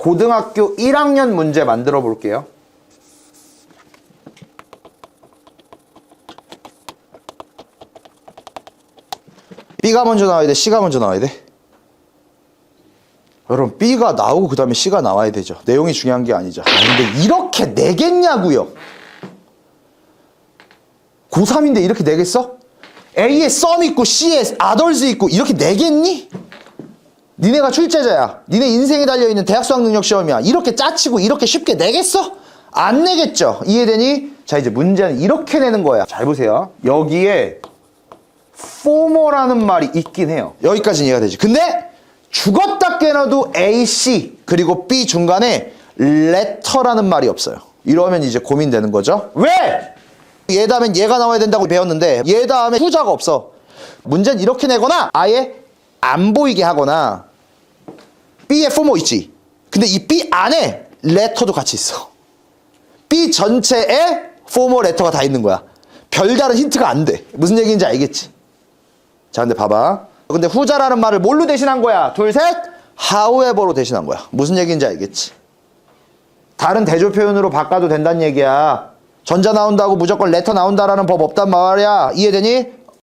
고등학교 1학년 문제 만들어 볼게요. B가 먼저 나와야 돼? C가 먼저 나와야 돼? 여러분 B가 나오고 그 다음에 C가 나와야 되죠. 내용이 중요한 게 아니죠. 아, 근데 이렇게 내겠냐고요. 고3인데 이렇게 내겠어? A에 썸 있고 C에 아덜즈 있고 이렇게 내겠니? 니네가 출제자야. 니네 인생에 달려있는 대학 수학 능력 시험이야. 이렇게 짜치고 이렇게 쉽게 내겠어? 안 내겠죠? 이해되니? 자, 이제 문제는 이렇게 내는 거야. 잘 보세요. 여기에 former라는 말이 있긴 해요. 여기까지는 이해가 되지. 근데 죽었다 깨어도 A, C 그리고 B 중간에 letter라는 말이 없어요. 이러면 이제 고민되는 거죠. 왜? 얘 다음엔 얘가 나와야 된다고 배웠는데 얘 다음에 후자가 없어. 문제는 이렇게 내거나 아예 안 보이게 하거나 B에 former 있지. 근데 이 B 안에 letter도 같이 있어. B 전체에 former letter가 다 있는 거야. 별다른 힌트가 안 돼. 무슨 얘기인지 알겠지? 자, 근데 봐봐. 근데 후자라는 말을 뭘로 대신한 거야? 둘, 셋. however로 대신한 거야. 무슨 얘기인지 알겠지? 다른 대조 표현으로 바꿔도 된다는 얘기야. 전자 나온다고 무조건 레터 나온다라는 법 없단 말이야. 이해되니?